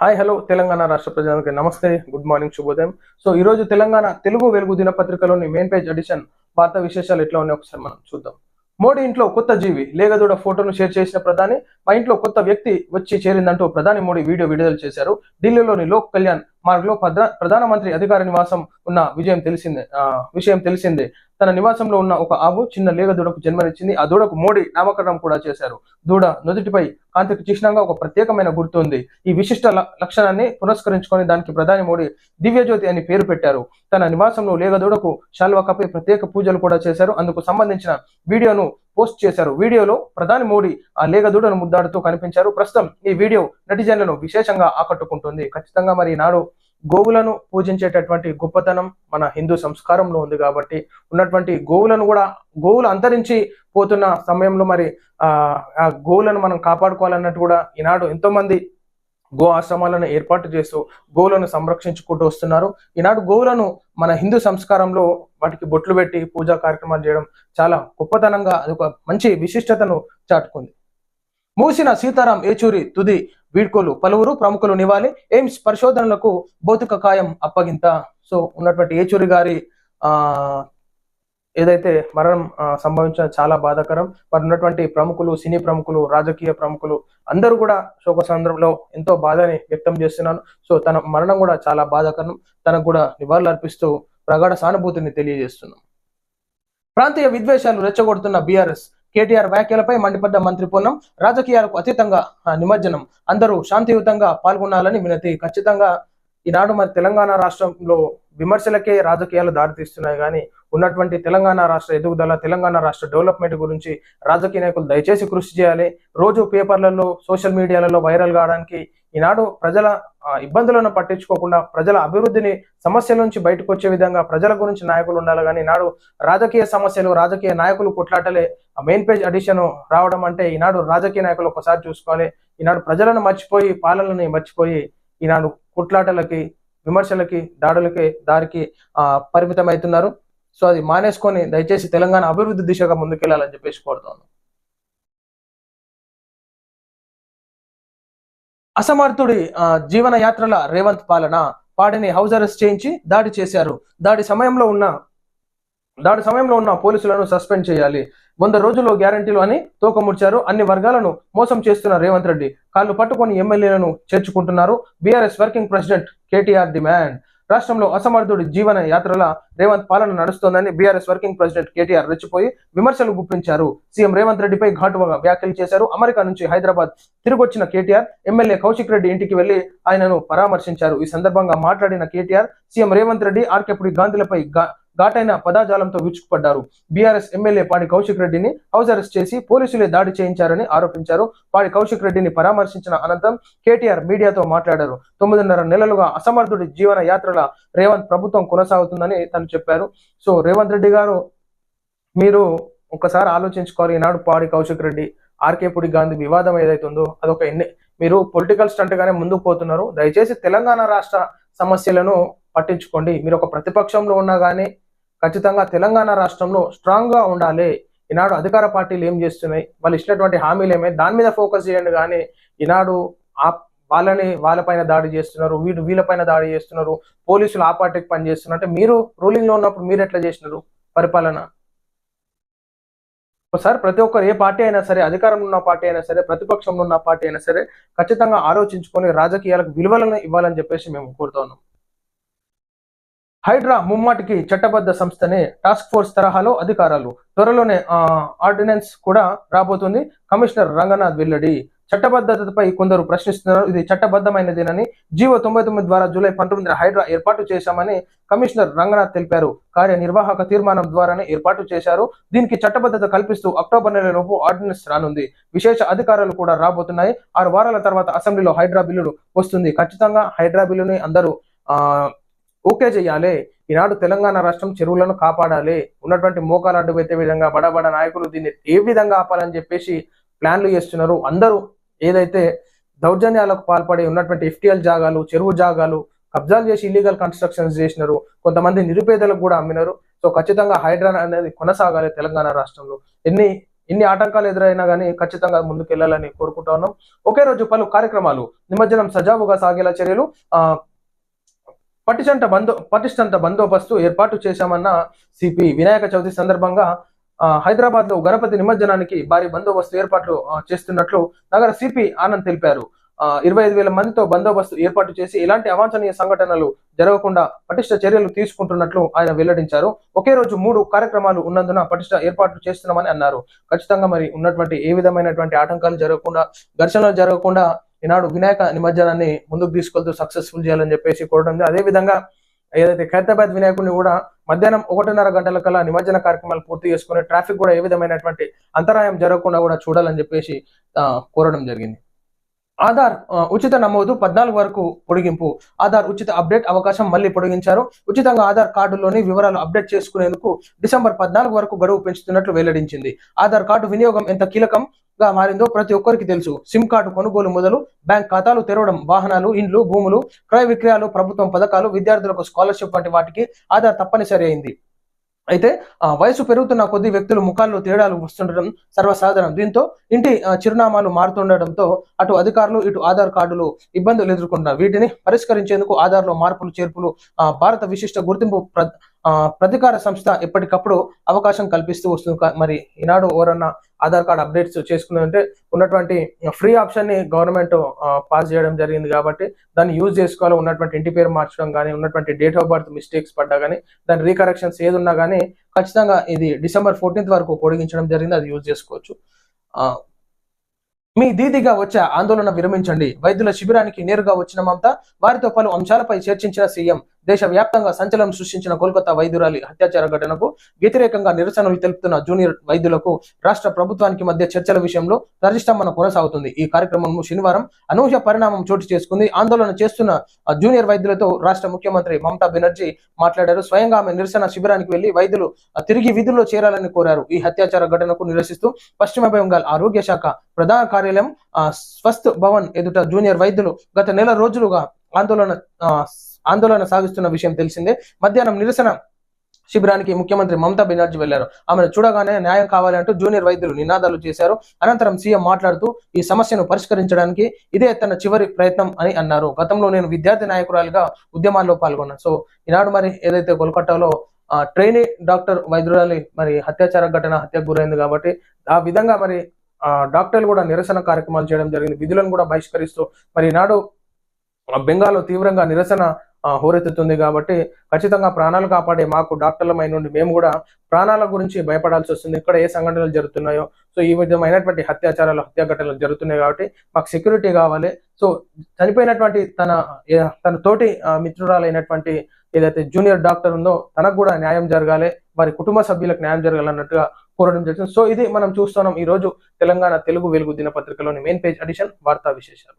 Hi hello Telangana రాష్ట్ర ప్రజలకు నమస్తే గుడ్ మార్నింగ్ శుభోదయం. సో ఈ రోజు తెలంగాణ తెలుగు వెలుగు దినపత్రికలోని మెయిన్ పేజ్ ఎడిషన్ వార్తా విశేషాలు ఎట్లా ఉన్నాయి ఒకసారి మనం చూద్దాం. మోడీ ఇంట్లో కొత్త జీవి లేగదూడ ఫోటోను షేర్ చేసిన ప్రధాని మా ఇంట్లో కొత్త వ్యక్తి వచ్చి చేరిందంటూ ప్రధాని మోడీ వీడియో విడుదల చేశారు. ఢిల్లీలోని లోక్ కళ్యాణ్ మార్గ్లో ప్రధానమంత్రి అధికార నివాసం ఉన్న విజయం తెలిసిందే. విషయం తెలిసిందే. తన నివాసంలో ఉన్న ఒక ఆవు చిన్న లేగ దూడకు జన్మనిచ్చింది. ఆ దూడకు మోడీ నామకరణం కూడా చేశారు. దూడ నుదుటిపై కాంతికి చిహ్నంగా ఒక ప్రత్యేకమైన గుర్తు ఉంది. ఈ విశిష్ట ల- లక్షణాన్ని పురస్కరించుకొని దానికి ప్రధాని మోడీ దివ్యజ్యోతి అని పేరు పెట్టారు. తన నివాసంలో లేగ దూడకు శాల్వా కపి ప్రత్యేక పూజలు కూడా చేశారు. అందుకు సంబంధించిన వీడియోను పోస్ట్ చేశారు. వీడియోలో ప్రధాని మోడీ ఆ లేగదూడను ముద్దాడుతూ కనిపించారు. ప్రస్తుతం ఈ వీడియో నెటిజన్లను విశేషంగా ఆకట్టుకుంటుంది. ఖచ్చితంగా మరి ఈనాడు గోవులను పూజించేటటువంటి గొప్పతనం మన హిందూ సంస్కారంలో ఉంది కాబట్టి ఉన్నటువంటి గోవులను కూడా గోవులు అంతరించి పోతున్న సమయంలో మరి ఆ ఆ గోవులను మనం కాపాడుకోవాలన్నట్టు కూడా ఈనాడు ఎంతో మంది గో ఆశ్రమాలను ఏర్పాటు చేస్తూ గోవులను సంరక్షించుకుంటూ వస్తున్నారు. ఈనాడు గోవులను మన హిందూ సంస్కారంలో వాటికి బొట్లు పెట్టి పూజా కార్యక్రమాలు చేయడం చాలా గొప్పతనంగా అది ఒక మంచి విశిష్టతను చాటుకుంది. మూసిన సీతారాం ఏచూరి తుది వీడ్కోలు పలువురు ప్రముఖులు నివాలి ఎయిమ్స్ పరిశోధనలకు భౌతిక కాయం అప్పగింత. సో ఉన్నటువంటి ఏచూరి గారి ఆ ఏదైతే మరణం సంభవించడం సంభవించిన చాలా బాధాకరం. మరి ఉన్నటువంటి ప్రముఖులు సినీ ప్రముఖులు రాజకీయ ప్రముఖులు అందరూ కూడా శోక సందర్భంలో ఎంతో బాధని వ్యక్తం చేస్తున్నాను సో తన మరణం కూడా చాలా బాధాకరం. తనకు కూడా నివాళులు అర్పిస్తూ ప్రగాఢ సానుభూతిని తెలియజేస్తున్నాం. ప్రాంతీయ విద్వేషాలు రెచ్చగొడుతున్న బీఆర్ఎస్ కేటీఆర్ వ్యాఖ్యలపై మండిపడ్డ మంత్రి పొన్నం రాజకీయాలకు అతీతంగా నిమజ్జనం. అందరూ శాంతియుతంగా పాల్గొనాలని వినతి ఖచ్చితంగా ఈనాడు మరి తెలంగాణ రాష్ట్రంలో విమర్శలకే రాజకీయాలు దారితీస్తున్నాయి కానీ ఉన్నటువంటి తెలంగాణ రాష్ట్ర ఎదుగుదల తెలంగాణ రాష్ట్ర డెవలప్మెంట్ గురించి రాజకీయ నాయకులు దయచేసి కృషి చేయాలి. రోజు పేపర్లలో సోషల్ మీడియాలలో వైరల్ కావడానికి ఈనాడు ప్రజల ఇబ్బందులను పట్టించుకోకుండా ప్రజల అభివృద్ధిని సమస్యల నుంచి బయటకు వచ్చే విధంగా ప్రజల గురించి నాయకులు ఉండాలి కానీ ఈనాడు రాజకీయ సమస్యలు రాజకీయ నాయకులు కొట్లాటలే మెయిన్ పేజ్ అడిషన్ రావడం అంటే ఈనాడు రాజకీయ నాయకులు ఒకసారి చూసుకోవాలి. ఈనాడు ప్రజలను మర్చిపోయి పాలనని మర్చిపోయి ఈనాడు కొట్లాటలకి విమర్శలకి దాడులకి దారికి ఆ పరిమితం అవుతున్నారు సో అది మానేసుకొని దయచేసి తెలంగాణ అభివృద్ధి దిశగా ముందుకెళ్ళాలని చెప్పేసి కోరుతాను అసమర్థుడి ఆ, జీవన యాత్రల రేవంత్ పాలన పాడిని హౌస్ అరెస్ట్ చేయించి దాడి చేశారు. దాడి సమయంలో ఉన్న దాడి సమయంలో ఉన్న పోలీసులను సస్పెండ్ చేయాలి. వంద రోజుల్లో గ్యారంటీలు అని తోకముడ్చారు. అన్ని వర్గాలను మోసం చేస్తున్న రేవంత్ రెడ్డి కాళ్ళు పట్టుకొని ఎమ్మెల్యేలను చేర్చుకుంటున్నారు. BRS working president KTR demand. రాష్ట్రంలో అసమర్థుడి జీవన యాత్రల రేవంత్ పాలన నడుస్తోందని బీఆర్ఎస్ వర్కింగ్ ప్రెసిడెంట్ కేటీఆర్ రెచ్చిపోయి విమర్శలు గుప్పించారు. సీఎం రేవంత్ రెడ్డిపై ఘాటుగా వ్యాఖ్యలు చేశారు. అమెరికా నుంచి హైదరాబాద్ తిరిగొచ్చిన కేటీఆర్ ఎమ్మెల్యే కౌశిక్ రెడ్డి ఇంటికి వెళ్ళి ఆయనను పరామర్శించారు. ఈ సందర్భంగా మాట్లాడిన కేటీఆర్ సీఎం రేవంత్ రెడ్డి ఆర్కెపుడి గాంధీలపై గా- ఘాటైన పదాజాలంతో విరుచుకుపడ్డారు. బీఆర్ఎస్ ఎమ్మెల్యే పాడి కౌశిక్ రెడ్డిని హౌస్ అరెస్ట్ చేసి పోలీసులే దాడి చేయించారని ఆరోపించారు. పాడి కౌశిక్ రెడ్డిని పరామర్శించిన అనంతరం కేటీఆర్ మీడియాతో మాట్లాడారు. తొమ్మిదిన్నర నెలలుగా అసమర్థుడి జీవన యాత్రల రేవంత్ ప్రభుత్వం కొనసాగుతుందని తను చెప్పారు. సో రేవంత్ రెడ్డి గారు మీరు ఒకసారి ఆలోచించుకోవాలి. ఈనాడు పాడి కౌశిక్ రెడ్డి ఆర్కేపుడి గాంధీ వివాదం ఏదైతుందో అదొక ఎన్ని మీరు పొలిటికల్ స్టంట్ గానే ముందుకు పోతున్నారు. దయచేసి తెలంగాణ రాష్ట్ర సమస్యలను పట్టించుకోండి. మీరు ఒక ప్రతిపక్షంలో ఉన్నా కానీ ఖచ్చితంగా తెలంగాణ రాష్ట్రంలో స్ట్రాంగ్గా ఉండాలి. ఈనాడు అధికార పార్టీలు ఏం చేస్తున్నాయి? వాళ్ళు ఇచ్చినటువంటి హామీలు ఏమే దాని మీద ఫోకస్ చేయండి కానీ ఈనాడు ఆ వాళ్ళని వాళ్ళపైన దాడి చేస్తున్నారు వీళ్ళు వీళ్ళపైన దాడి చేస్తున్నారు పోలీసులు ఆ పార్టీకి పనిచేస్తున్నారు అంటే మీరు రూలింగ్లో ఉన్నప్పుడు మీరు ఎట్లా చేసినారు పరిపాలన? ఒకసారి ప్రతి ఒక్కరు ఏ పార్టీ అయినా సరే అధికారంలో ఉన్న పార్టీ అయినా సరే ప్రతిపక్షంలో ఉన్న పార్టీ అయినా సరే ఖచ్చితంగా ఆలోచించుకొని రాజకీయాలకు విలువలను ఇవ్వాలని చెప్పేసి మేము కోరుతున్నాం హైడ్రా ముమ్మాటికి చట్టబద్ధ సంస్థనే టాస్క్ ఫోర్స్ తరహాలో అధికారాలు. త్వరలోనే ఆర్డినెన్స్ కూడా రాబోతుంది. కమిషనర్ రంగనాథ్ వెల్లడి చట్టబద్ధతపై కొందరు ప్రశ్నిస్తున్నారు. ఇది చట్టబద్ధమైనదేనని జీవో తొంభై తొమ్మిది ద్వారా జూలై పంతొమ్మిదిన హైడ్రా ఏర్పాటు చేశామని కమిషనర్ రంగనాథ్ తెలిపారు. కార్యనిర్వాహక తీర్మానం ద్వారానే ఏర్పాటు చేశారు. దీనికి చట్టబద్ధత కల్పిస్తూ అక్టోబర్ నెలలోపు ఆర్డినెన్స్ రానుంది. విశేష అధికారాలు కూడా రాబోతున్నాయి. ఆరు వారాల తర్వాత అసెంబ్లీలో హైడ్రా బిల్లును వస్తుంది. ఖచ్చితంగా హైడ్రా బిల్లుని అందరూ ఆ ఓకే చేయాలి. ఈనాడు తెలంగాణ రాష్ట్రం చెరువులను కాపాడాలి. ఉన్నటువంటి మోకాలు అడ్డు పెట్టే విధంగా బడబడ నాయకులు దీన్ని ఏ విధంగా ఆపాలని చెప్పేసి ప్లాన్లు చేస్తున్నారు. అందరూ ఏదైతే దౌర్జన్యాలకు పాల్పడి ఉన్నటువంటి ఎఫ్టీఎల్ జాగాలు చెరువు జాగాలు కబ్జాలు చేసి ఇల్లీగల్ కన్స్ట్రక్షన్స్ చేసినారు. కొంతమంది నిరుపేదలకు కూడా అమ్మినారు. సో ఖచ్చితంగా హైడ్రా అనేది కొనసాగాలి తెలంగాణ రాష్ట్రంలో. ఎన్ని ఎన్ని ఆటంకాలు ఎదురైనా కానీ ఖచ్చితంగా ముందుకెళ్ళాలని కోరుకుంటా ఉన్నాం. ఒకే రోజు పలు కార్యక్రమాలు. నిమజ్జనం సజావుగా సాగేలా చర్యలు ఆ పటిష్టంత బందో పటిష్టంత బందోబస్తు ఏర్పాటు చేశామన్న సిపి వినాయక చవితి సందర్భంగా హైదరాబాద్లో గణపతి నిమజ్జనానికి భారీ బందోబస్తు ఏర్పాట్లు చేస్తున్నట్లు నగర సిపి ఆనంద్ తెలిపారు. ఆ, ఇరవై ఐదు వేల మందితో బందోబస్తు ఏర్పాటు చేసి ఎలాంటి అవాంఛనీయ సంఘటనలు జరగకుండా పటిష్ట చర్యలు తీసుకుంటున్నట్లు ఆయన వెల్లడించారు. ఒకే రోజు మూడు కార్యక్రమాలు ఉన్నందున పటిష్ట ఏర్పాట్లు చేస్తున్నామని అన్నారు. ఖచ్చితంగా మరి ఉన్నటువంటి ఏ విధమైనటువంటి ఆటంకాలు జరగకుండా ఘర్షణలు జరగకుండా ఈనాడు వినాయక నిమజ్జనాన్ని ముందుకు తీసుకెళ్తూ సక్సెస్ఫుల్ చేయాలని చెప్పేసి కోరడం అదేవిధంగా అదే ఏదైతే ఖైరతాబాద్ వినాయకుడిని కూడా మధ్యాహ్నం ఒకటిన్నర గంటల కల్లా నిమజ్జన కార్యక్రమాలు పూర్తి చేసుకుని ట్రాఫిక్ కూడా ఏ విధమైనటువంటి అంతరాయం జరగకుండా కూడా చూడాలని చెప్పేసి కోరడం జరిగింది. ఆధార్ ఉచిత నమోదు పద్నాలుగు వరకు పొడిగింపు. ఆధార్ ఉచిత అప్డేట్ అవకాశం మళ్ళీ పొడిగించారు. ఉచితంగా ఆధార్ కార్డులోని వివరాలు అప్డేట్ చేసుకునేందుకు డిసెంబర్ పద్నాలుగు వరకు గడువు పెంచుతున్నట్లు వెల్లడించింది. ఆధార్ కార్డు వినియోగం ఎంత కీలకం? గా మారిందో ప్రతి ఒక్కరికి తెలుసు. సిమ్ కార్డు కొనుగోలు మొదలు బ్యాంక్ ఖాతాలు తెరవడం వాహనాలు ఇండ్లు భూములు క్రయ విక్రయాలు ప్రభుత్వం పథకాలు విద్యార్థులకు స్కాలర్షిప్ వంటి వాటికి ఆధార్ తప్పనిసరి అయింది. అయితే వయసు పెరుగుతున్న కొద్ది వ్యక్తులు ముఖాల్లో తేడాలు వస్తుండడం సర్వసాధారణం. దీంతో ఇంటి చిరునామాలు మారుతుండటంతో అటు అధికారులు ఇటు ఆధార్ కార్డులు ఇబ్బందులు ఎదుర్కొంటున్నారు. వీటిని పరిష్కరించేందుకు ఆధార్లో మార్పులు చేర్పులు భారత విశిష్ట గుర్తింపు ప్రతికార సంస్థ ఎప్పటికప్పుడు అవకాశం కల్పిస్తూ వస్తుంది. మరి ఈనాడు ఎవరన్నా ఆధార్ కార్డ్ అప్డేట్స్ చేసుకున్నారంటే ఉన్నటువంటి ఫ్రీ ఆప్షన్ని గవర్నమెంట్ పాస్ చేయడం జరిగింది కాబట్టి దాన్ని యూజ్ చేసుకోవాలి. ఉన్నటువంటి ఇంటి పేరు మార్చడం కానీ ఉన్నటువంటి డేట్ ఆఫ్ బర్త్ మిస్టేక్స్ పడ్డా కానీ దాని రీకరెక్షన్స్ ఏది ఉన్నా కానీ ఖచ్చితంగా ఇది డిసెంబర్ ఫోర్టీన్త్ వరకు పొడిగించడం జరిగింది. అది యూజ్ చేసుకోవచ్చు. మీ దీదిగా వచ్చే ఆందోళన విరమించండి. వైద్యుల శిబిరానికి నేరుగా వచ్చిన మమత వారితో పలు అంశాలపై చర్చించిన సీఎం దేశవ్యాప్తంగా సంచలనం సృష్టించిన కోల్కతా వైద్యురాలి అత్యాచార ఘటనకు వ్యతిరేకంగా నిరసనలు తెలుపుతున్న జూనియర్ వైద్యులకు రాష్ట్ర ప్రభుత్వానికి మధ్య చర్చల విషయంలో ప్రతిష్టంభన కొనసాగుతుంది. ఈ కార్యక్రమం శనివారం అనూహ్య పరిణామం చోటు చేసుకుంది. ఆందోళన చేస్తున్న జూనియర్ వైద్యులతో రాష్ట్ర ముఖ్యమంత్రి మమతా బెనర్జీ మాట్లాడారు. స్వయంగా ఆమె నిరసన శిబిరానికి వెళ్ళి వైద్యులు తిరిగి విధుల్లో చేరాలని కోరారు. ఈ అత్యాచార ఘటనకు నిరసిస్తూ పశ్చిమ బెంగాల్ ఆరోగ్య శాఖ ప్రధాన కార్యాలయం స్వస్థ్ భవన్ ఎదుట జూనియర్ వైద్యులు గత నెల రోజులుగా ఆందోళన ఆందోళన సాగిస్తున్న విషయం తెలిసిందే. మధ్యాహ్నం నిరసన శిబిరానికి ముఖ్యమంత్రి మమతా బెనర్జీ వెళ్ళారు ఆమెను చూడగానే న్యాయం కావాలంటూ జూనియర్ వైద్యులు నినాదాలు చేశారు. అనంతరం సీఎం మాట్లాడుతూ ఈ సమస్యను పరిష్కరించడానికి ఇదే తన చివరి ప్రయత్నం అని అన్నారు. గతంలో నేను విద్యార్థి నాయకురాలిగా ఉద్యమాల్లో పాల్గొన్నాను. సో ఈనాడు మరి ఏదైతే కోల్కతాలో ట్రైనీ డాక్టర్ వైద్యురాలి మరి అత్యాచార ఘటన హత్యకు గురైంది కాబట్టి ఆ విధంగా మరి ఆ, డాక్టర్లు కూడా నిరసన కార్యక్రమాలు చేయడం జరిగింది. విధులను కూడా బహిష్కరిస్తూ మరి ఈనాడు బెంగాల్లో తీవ్రంగా నిరసన హోరెత్తుతుంది కాబట్టి ఖచ్చితంగా ప్రాణాలు కాపాడే మాకు డాక్టర్లమై నుండి మేము కూడా ప్రాణాల గురించి భయపడాల్సి వస్తుంది. ఇక్కడ ఏ సంఘటనలు జరుగుతున్నాయో సో ఈ విధమైనటువంటి హత్యాచారాలు హత్య ఘటనలు జరుగుతున్నాయి కాబట్టి మాకు సెక్యూరిటీ కావాలి. సో చనిపోయినటువంటి తన తన తోటి మిత్రురాలైనటువంటి ఏదైతే జూనియర్ డాక్టర్ ఉందో తనకు కూడా న్యాయం జరగాలి. వారి కుటుంబ సభ్యులకు న్యాయం జరగాలన్నట్టుగా కోరడం జరుగుతుంది. సో ఇది మనం చూస్తున్నాం. ఈ రోజు తెలంగాణ తెలుగు వెలుగు దినపత్రికలోని మెయిన్ పేజ్ అడిషన్ వార్తా విశేషాలు.